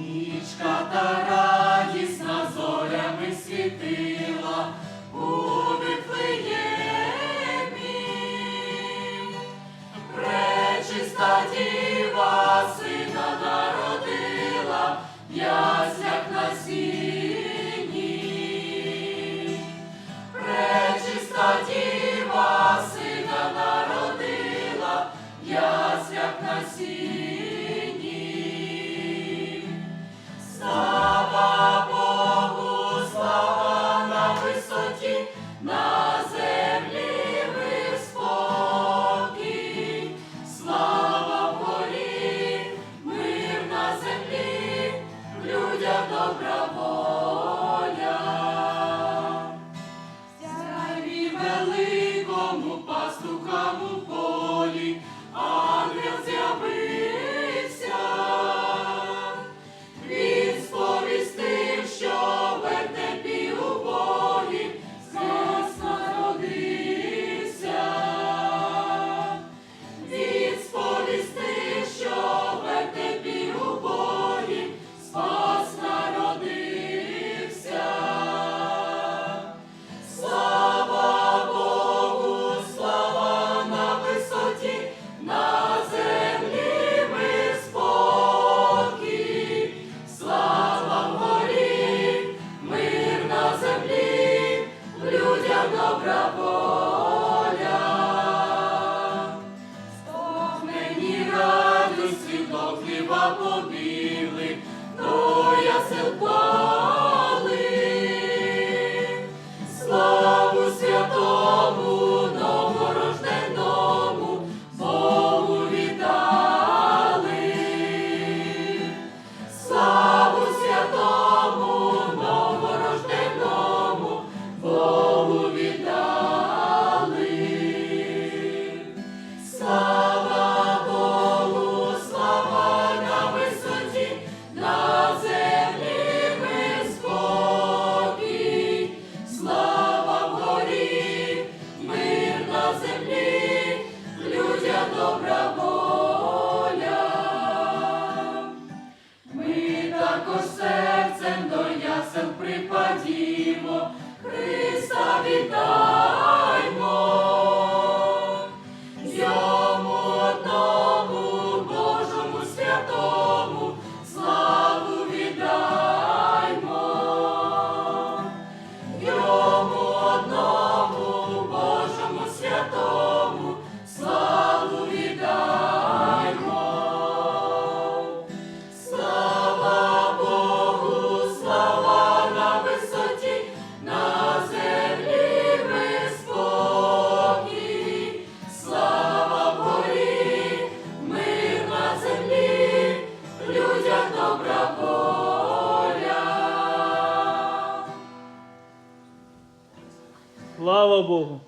Нічка та радісна зорями світила у Вифлеємі. Пречиста діва сина народила, ясляк на сіль. добра воля, спомнені радості до хліба побігли, до серцем до ясел припадімо, Христа вітаємо. Слава Богу!